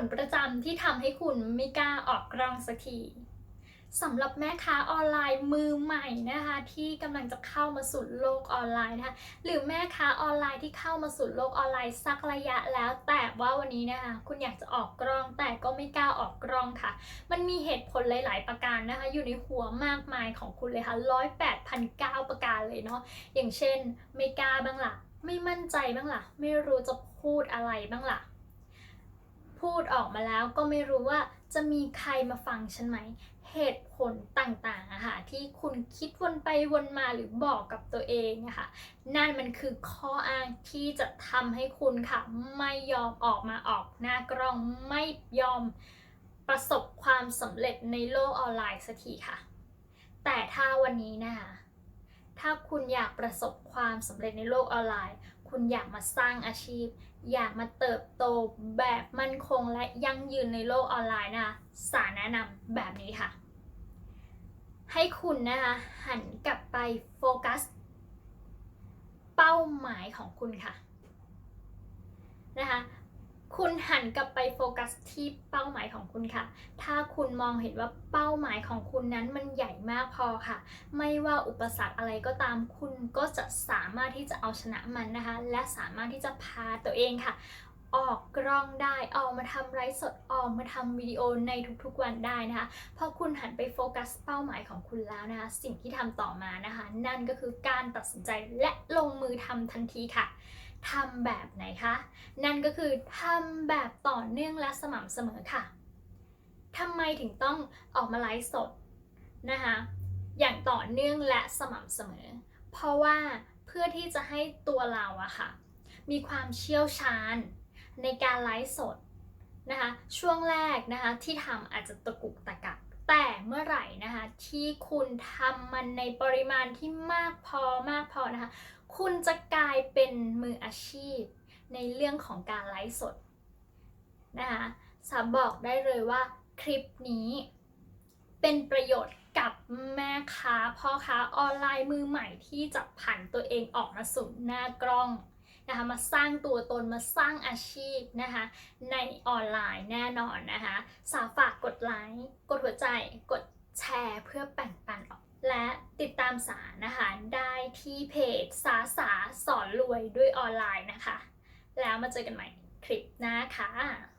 ลประจำที่ทำให้คุณไม่กล้าออกกล้องสักทีสำหรับแม่ค้าออนไลน์มือใหม่นะคะที่กำลังจะเข้ามาสู่โลกออนไลน์นะคะหรือแม่ค้าออนไลน์ที่เข้ามาสู่โลกออนไลน์สักระยะแล้ว แต่ว่าวันนี้นะคะคุณอยากจะออกกล้องแต่ก็ไม่กล้าออกกล้องค่ะ มันมีเหตุผลหลาย ๆ ประการนะคะ อยู่ในหัวมากมายของคุณเลยค่ะร้อยแปดพันเก้าประการเลยเนาะอย่างเช่น ไม่กล้าบ้างล่ะ ไม่มั่นใจบ้างล่ะ ไม่รู้จะพูดอะไรบ้างล่ะ พูดออกมาแล้วก็ไม่รู้ว่าจะมีใครมาฟังฉันไหม เหตุผลต่างๆอะค่ะที่คุณคิดวนไปวนมาหรือบอกกับตัวเองอะค่ะนั่นมันคือข้ออ้างที่จะทำให้คุณค่ะ ไม่ยอมออกมาออกหน้ากล้องไม่ยอมประสบความสำเร็จในโลกออนไลน์สักทีค่ะ แต่ถ้าวันนี้นะคะ ถ้าคุณอยากประสบความสำเร็จในโลกออนไลน์ คุณอยากมาสร้างอาชีพ อยากมาเติบโตแบบมั่นคงและยั่งยืนในโลกออนไลน์นะคะสารแนะนำแบบนี้ค่ะ ให้คุณนะคะหันกลับไปโฟกัส เป้าหมายของคุณค่ะนะคะ คุณหันกลับไปโฟกัสที่เป้าหมายของคุณค่ะ ถ้าคุณมองเห็นว่าเป้าหมายของคุณนั้นมันใหญ่มากพอค่ะ ไม่ว่าอุปสรรคอะไรก็ตาม คุณก็จะสามารถที่จะเอาชนะมันนะคะ และสามารถที่จะพาตัวเองค่ะ ออกกล้องได้ ออกมาทำไลฟ์สด ออกมาทำวิดีโอในทุกๆวันได้นะคะ พอคุณหันไปโฟกัสเป้าหมายของคุณแล้วนะคะ สิ่งที่ทำต่อมานะคะ นั่นก็คือการตัดสินใจและลงมือทำทันทีค่ะ ทำแบบไหนคะ นั่นก็คือทำแบบต่อเนื่องและสม่ำเสมอค่ะทำไมถึงต้องออกมาไลฟ์สดนะคะ อย่างต่อเนื่องและสม่ำเสมอ เพราะว่าเพื่อที่จะให้ตัวเราอะค่ะ มีความเชี่ยวชาญในการไลฟ์สดนะคะ ช่วงแรกนะคะที่ทำอาจจะตะกุกตะกัก แต่เมื่อไหร่นะคะ ที่คุณทำมันในปริมาณที่มากพอมากพอนะคะ คุณจะกลายเป็นมืออาชีพในเรื่องของการไลฟ์สดนะคะสาบอกได้เลยว่าคลิปนี้เป็นประโยชน์กับแม่ค้าพ่อค้าออนไลน์มือใหม่ที่จะผันตัวเองออกมาสู่หน้ากล้อง นะคะมาสร้างตัวตนมาสร้างอาชีพนะคะในออนไลน์แน่นอนนะคะสาฝากกดไลค์กดหัวใจกดแชร์เพื่อแบ่งปันออก และติดตามสารนะคะได้ที่เพจสาสาสอนรวยด้วยออนไลน์นะคะ แล้วมาเจอกันใหม่คลิปหน้าค่ะ